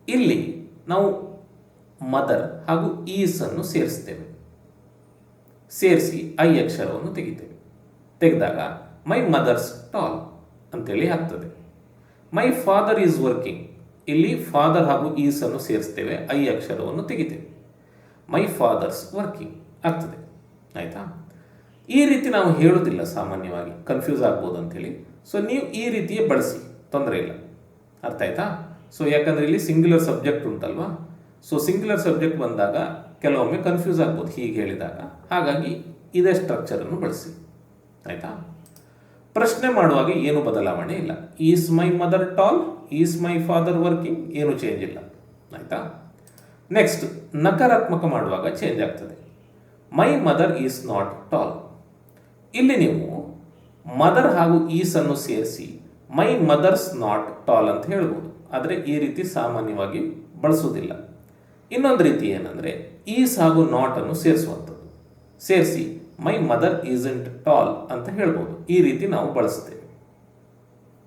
Speaker 1: ಇಲ್ಲಿ ನಾವು ಮದರ್ ಹಾಗೂ ಈಸ್ ಅನ್ನು ಸೇರಿಸ್ತೇವೆ. ಸೇರಿಸಿ ಐ ಅಕ್ಷರವನ್ನು ತೆಗಿತೇವೆ. ತೆಗೆದಾಗ ಮೈ ಮದರ್ಸ್ ಟಾಲ್ ಅಂತೇಳಿ ಆಗ್ತದೆ. ಮೈ ಫಾದರ್ ಈಸ್ ವರ್ಕಿಂಗ್ ಇಲ್ಲಿ ಫಾದರ್ ಹಾಗೂ ಈಸ್ ಅನ್ನು ಸೇರಿಸ್ತೇವೆ, ಐ ಅಕ್ಷರವನ್ನು ತೆಗಿತೇವೆ. ಮೈ ಫಾದರ್ಸ್ ವರ್ಕಿಂಗ್ ಆಗ್ತದೆ. ಆಯಿತಾ? ಈ ರೀತಿ ನಾವು ಹೇಳೋದಿಲ್ಲ ಸಾಮಾನ್ಯವಾಗಿ. ಕನ್ಫ್ಯೂಸ್ ಆಗ್ಬೋದು ಅಂತೇಳಿ ಸೊ ನೀವು ಈ ರೀತಿಯೇ ಬಳಸಿ, ತೊಂದರೆ ಇಲ್ಲ. ಅರ್ಥ ಆಯ್ತಾ? ಸೊ ಯಾಕಂದರೆ ಇಲ್ಲಿ ಸಿಂಗ್ಯುಲರ್ ಸಬ್ಜೆಕ್ಟ್ ಉಂಟಲ್ವಾ? ಸೊ ಸಿಂಗ್ಯುಲರ್ ಸಬ್ಜೆಕ್ಟ್ ಬಂದಾಗ ಕೆಲವೊಮ್ಮೆ ಕನ್ಫ್ಯೂಸ್ ಆಗ್ಬೋದು ಹೀಗೆ ಹೇಳಿದಾಗ. ಹಾಗಾಗಿ ಇದೇ ಸ್ಟ್ರಕ್ಚರನ್ನು ಬಳಸಿ. ಆಯಿತಾ? ಪ್ರಶ್ನೆ ಮಾಡುವಾಗ ಏನು ಬದಲಾವಣೆ ಇಲ್ಲ. Is my mother tall is my father working ಏನು ಚೇಂಜ್ ಇಲ್ಲ. ಆಯಿತಾ? ನೆಕ್ಸ್ಟ್ ನಕಾರಾತ್ಮಕ ಮಾಡುವಾಗ ಚೇಂಜ್ ಆಗ್ತದೆ. My mother is not tall ಇಲ್ಲಿ ನೀವು ಮದರ್ ಹಾಗೂ ಈಸ್ ಅನ್ನು ಸೇರಿಸಿ ಮೈ ಮದರ್ಸ್ ನಾಟ್ ಟಾಲ್ ಅಂತ ಹೇಳ್ಬೋದು. ಆದರೆ ಈ ರೀತಿ ಸಾಮಾನ್ಯವಾಗಿ ಬಳಸುವುದಿಲ್ಲ. ಇನ್ನೊಂದು ರೀತಿ ಏನಂದರೆ ಈಸ್ ಹಾಗೂ ನಾಟ್ ಅನ್ನು ಸೇರಿಸುವಂಥದ್ದು. ಸೇರಿಸಿ ಮೈ ಮದರ್ ಈಸೆಂಟ್ ಟಾಲ್ ಅಂತ ಹೇಳ್ಬೋದು. ಈ ರೀತಿ ನಾವು ಬಳಸ್ತೇವೆ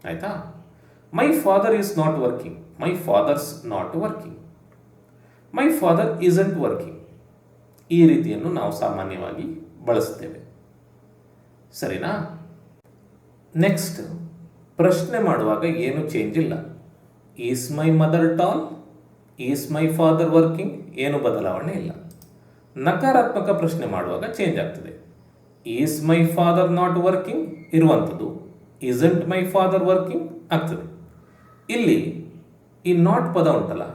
Speaker 1: ಆಯಿತಾ? My father is not working my father's not working my father isn't working ಈ ರೀತಿಯನ್ನು ನಾವು ಸಾಮಾನ್ಯವಾಗಿ ಬಳಸ್ತೇವೆ ಸರಿನಾ? ನೆಕ್ಸ್ಟ್ ಪ್ರಶ್ನೆ ಮಾಡುವಾಗ ಏನು ಚೇಂಜ್ ಇಲ್ಲ. Is my mother tall is my father working ಏನು ಬದಲಾವಣೆ ಇಲ್ಲ. ನಕಾರಾತ್ಮಕ ಪ್ರಶ್ನೆ ಮಾಡುವಾಗ ಚೇಂಜ್ ಆಗ್ತದೆ. Is my father not working ಇರುವಂಥದ್ದು. ಇಸಂಟ್ ಮೈ ಫಾದರ್ ವರ್ಕಿಂಗ್ ಆಗ್ತದೆ. ಇಲ್ಲಿ ಈ ನಾಟ್ ಪದ ಉಂಟಲ್ಲ,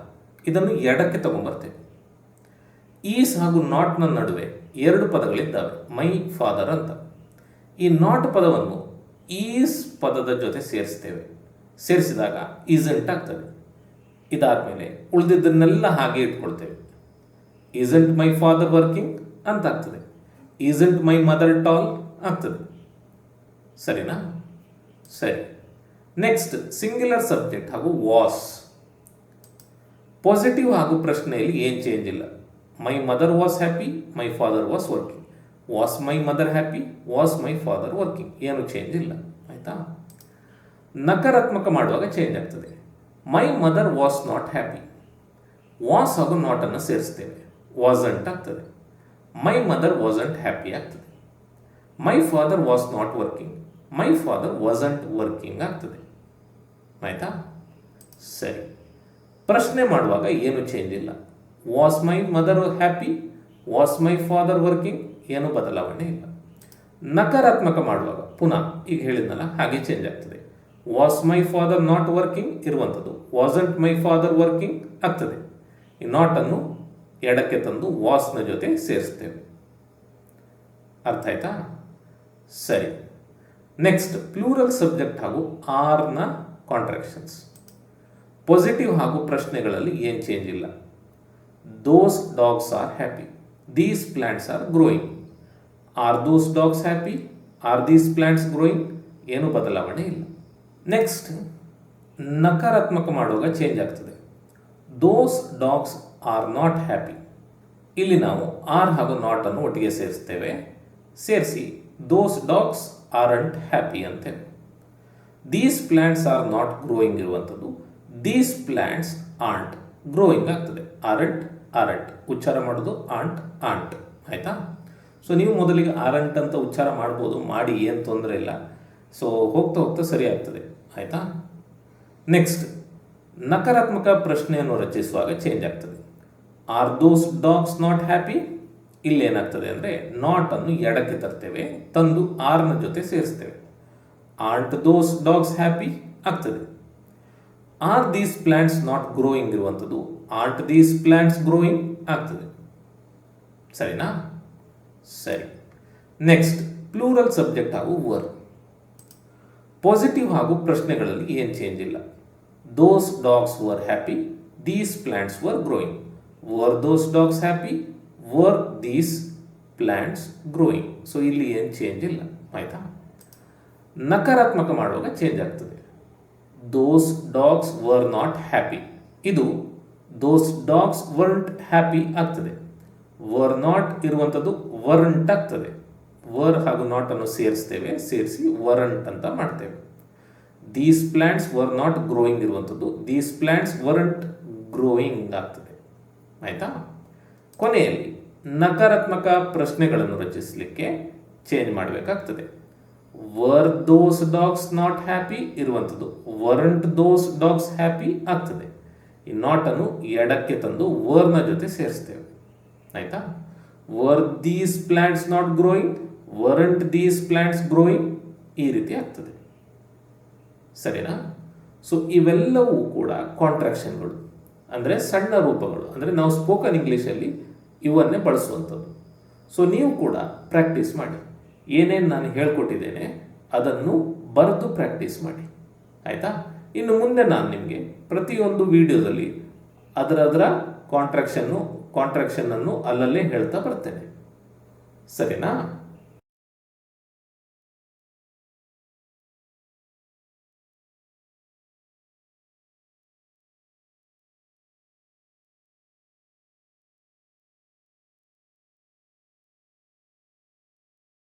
Speaker 1: ಇದನ್ನು ಎಡಕ್ಕೆ ತಗೊಂಬರ್ತೇವೆ. ಈಸ್ ಹಾಗೂ ನಾಟ್ನ ನಡುವೆ ಎರಡು ಪದಗಳಿದ್ದಾವೆ ಮೈ ಫಾದರ್ ಅಂತ. ಈ ನಾಟ್ ಪದವನ್ನು ಈಸ್ ಪದದ ಜೊತೆ ಸೇರಿಸ್ತೇವೆ. ಸೇರಿಸಿದಾಗ ಈಸೆಂಟ್ ಆಗ್ತದೆ. ಇದಾದಮೇಲೆ ಉಳಿದಿದ್ದನ್ನೆಲ್ಲ ಹಾಗೆ ಇಟ್ಕೊಳ್ತೇವೆ. ಈಸೆಂಟ್ ಮೈ ಫಾದರ್ ವರ್ಕಿಂಗ್ ಅಂತ ಆಗ್ತದೆ. ಈಸೆಂಟ್ ಮೈ ಮದರ್ ಟಾಲ್ ಆಗ್ತದೆ. ಸರಿನಾ? ಸರಿ. ನೆಕ್ಸ್ಟ್ ಸಿಂಗ್ಯುಲರ್ ಸಬ್ಜೆಕ್ಟ್ ಹಾಗೂ ವಾಸ್ ಪಾಸಿಟಿವ್ ಹಾಗೂ ಪ್ರಶ್ನೆಯಲ್ಲಿ ಏನು ಚೇಂಜ್ ಇಲ್ಲ. My mother was happy my father was working was my mother happy was my father working ಏನು ಚೇಂಜ್ ಇಲ್ಲ. ಆಯಿತಾ? ನಕಾರಾತ್ಮಕ ಮಾಡುವಾಗ ಚೇಂಜ್ ಆಗ್ತದೆ. My mother was not happy was ಹಾಗೂ ನಾಟನ್ನು ಸೇರಿಸ್ತೇವೆ. ವಾಸಂಟ್ ಆಗ್ತದೆ. ಮೈ ಮದರ್ ವಾಸಂಟ್ ಹ್ಯಾಪಿ ಆಗ್ತದೆ. My father was not working my father wasn't working ಆಗ್ತದೆ. ಆಯಿತಾ? ಸರಿ. ಪ್ರಶ್ನೆ ಮಾಡುವಾಗ ಏನು ಚೇಂಜ್ ಇಲ್ಲ. Was my mother happy was my father working ಏನು ಬದಲಾವಣೆ ಇಲ್ಲ. ನಕಾರಾತ್ಮಕ ಮಾಡುವಾಗ, ಪುನಃ ಈಗ ಹೇಳಿದ್ನಲ್ಲ, ಹಾಗೆ ಚೇಂಜ್ ಆಗ್ತದೆ. Was my father not working ಇರುವಂಥದ್ದು. ವಾಸಂಟ್ ಮೈ ಫಾದರ್ ವರ್ಕಿಂಗ್ ಆಗ್ತದೆ. ಈ ನಾಟನ್ನು ಎಡಕ್ಕೆ ತಂದು ವಾಸ್ನ ಜೊತೆ ಸೇರಿಸ್ತೇವೆ. ಅರ್ಥ ಆಯ್ತಾ? ಸರಿ. ನೆಕ್ಸ್ಟ್ ಪ್ಲೂರಲ್ ಸಬ್ಜೆಕ್ಟ್ ಹಾಗೂ ಆರ್ನ ಕಾಂಟ್ರಾಕ್ಷನ್ಸ್ ಪಾಸಿಟಿವ್ ಹಾಗೂ ಪ್ರಶ್ನೆಗಳಲ್ಲಿ ಏನು ಚೇಂಜ್ ಇಲ್ಲ. Those dogs are happy these plants are growing are those dogs happy are these plants growing ಏನೂ ಬದಲಾವಣೆ ಇಲ್ಲ. ನೆಕ್ಸ್ಟ್ ನಕಾರಾತ್ಮಕ ಮಾಡುವಾಗ ಚೇಂಜ್ ಆಗ್ತದೆ. Those dogs are not happy ಇಲ್ಲಿ ನಾವು ಆರ್ ಹಾಗೂ ನಾಟ್ ಅನ್ನು ಒಟ್ಟಿಗೆ ಸೇರಿಸ್ತೇವೆ. ಸೇರಿಸಿ those dogs aren't happy ಅಂತೇವೆ these plants are not growing ಇರುವಂಥದ್ದು. ದೀಸ್ ಪ್ಲ್ಯಾಂಟ್ಸ್ ಆಂಟ್ ಗ್ರೋಯಿಂಗ್ ಆಗ್ತದೆ. ಆರಂಟ್ ಆರಂಟ್ ಉಚ್ಚಾರ ಮಾಡೋದು ಆಂಟ್ ಆಂಟ್ ಆಯಿತಾ? ಸೊ ನೀವು ಮೊದಲಿಗೆ ಆರಂಟ್ ಅಂತ ಉಚ್ಚಾರ ಮಾಡ್ಬೋದು. ಮಾಡಿ, ಏನು ತೊಂದರೆ ಇಲ್ಲ. ಸೊ ಹೋಗ್ತಾ ಹೋಗ್ತಾ ಸರಿ ಆಗ್ತದೆ. ಆಯಿತಾ? ನೆಕ್ಸ್ಟ್ ನಕಾರಾತ್ಮಕ ಪ್ರಶ್ನೆಯನ್ನು ರಚಿಸುವಾಗ ಚೇಂಜ್ ಆಗ್ತದೆ. Are those dogs not happy ಇಲ್ಲಿ ಏನಾಗ್ತದೆ ಅಂದರೆ ನಾಟ್ ಅನ್ನು ಎಡಕ್ಕೆ ತರ್ತೇವೆ, ತಂದು ಆರ್ನ ಜೊತೆ ಸೇರಿಸ್ತೇವೆ. ಆರ್ಟ್ ದೋಸ್ ಡಾಗ್ಸ್ ಹ್ಯಾಪಿ ಆಗ್ತದೆ. Are these plants not growing ಇರುವಂಥದ್ದು ಆರ್ಟ್ ದೀಸ್ ಪ್ಲ್ಯಾಂಟ್ಸ್ ಗ್ರೋಯಿಂಗ್ ಆಗ್ತದೆ. ಸರಿನಾ? ಸರಿ. ನೆಕ್ಸ್ಟ್ ಪ್ಲೂರಲ್ ಸಬ್ಜೆಕ್ಟ್ ಹಾಗೂ ವರ್ ಪಾಸಿಟಿವ್ ಹಾಗೂ ಪ್ರಶ್ನೆಗಳಲ್ಲಿ ಏನು ಚೇಂಜ್ ಇಲ್ಲ. Those dogs were happy these plants were growing were those dogs happy were these plants growing so ಇಲ್ಲಿ ಏನು ಚೇಂಜ್ ಇಲ್ಲ, ಆಯಿತಾ? ನಕಾರಾತ್ಮಕ ಮಾಡುವಾಗ ಚೇಂಜ್ ಆಗ್ತದೆ. Those dogs were not happy ಇದು ದೋಸ್ ಡಾಗ್ಸ್ ವರ್ಂಟ್ ಹ್ಯಾಪಿ ಆಗ್ತದೆ. ವರ್ ನಾಟ್ ಇರುವಂಥದ್ದು ವರ್ಂಟ್ ಆಗ್ತದೆ. ವರ್ ಹಾಗೂ ನಾಟ್ ಅನ್ನು ಸೇರಿಸ್ತೇವೆ, ಸೇರಿಸಿ ವರಂಟ್ ಅಂತ ಮಾಡ್ತೇವೆ. These plants were not growing ಇರುವಂಥದ್ದು ದೀಸ್ ಪ್ಲ್ಯಾಂಟ್ಸ್ ವರಂಟ್ ಗ್ರೋಯಿಂಗ್ ಆಗ್ತದೆ. ಆಯಿತಾ? ಕೊನೆಯಲ್ಲಿ ನಕಾರಾತ್ಮಕ ಪ್ರಶ್ನೆಗಳನ್ನು ರಚಿಸಲಿಕ್ಕೆ ಚೇಂಜ್ ಮಾಡಬೇಕಾಗ್ತದೆ. Were those dogs not happy ಇರುವಂಥದ್ದು ವರಂಟ್ ದೋಸ್ ಡಾಗ್ಸ್ ಹ್ಯಾಪಿ ಆಗ್ತದೆ. ಈ ನಾಟ್ ಅನ್ನು ಎಡಕ್ಕೆ ತಂದು ವರ್ನ ಜೊತೆ ಸೇರಿಸ್ತೇವೆ. ಆಯಿತಾ? Were these plants not growing weren't these plants growing ಈ ರೀತಿ ಆಗ್ತದೆ. ಸರಿನಾ? ಸೊ ಇವೆಲ್ಲವೂ ಕೂಡ ಕಾಂಟ್ರಾಕ್ಷನ್ಗಳು ಅಂದರೆ ಸಣ್ಣ ರೂಪಗಳು, ಅಂದರೆ ನಾವು ಸ್ಪೋಕನ್ ಇಂಗ್ಲೀಷಲ್ಲಿ ಇವನ್ನೇ ಬಳಸುವಂಥದ್ದು. ಸೊ ನೀವು ಕೂಡ ಪ್ರಾಕ್ಟೀಸ್ ಮಾಡಿ. ಏನೇನು ನಾನು ಹೇಳ್ಕೊಟ್ಟಿದ್ದೇನೆ, ಅದನ್ನು ಬರೆದು ಪ್ರಾಕ್ಟೀಸ್ ಮಾಡಿ. ಆಯಿತಾ? ಇನ್ನು ಮುಂದೆ ನಾನು ನಿಮಗೆ ಪ್ರತಿಯೊಂದು ವಿಡಿಯೋದಲ್ಲಿ ಅದರ ಕಾಂಟ್ರಾಕ್ಷನ್ನು ಕಾಂಟ್ರಾಕ್ಷನನ್ನು ಅಲ್ಲಲ್ಲೇ ಹೇಳ್ತಾ ಬರ್ತೇನೆ. ಸರಿನಾ?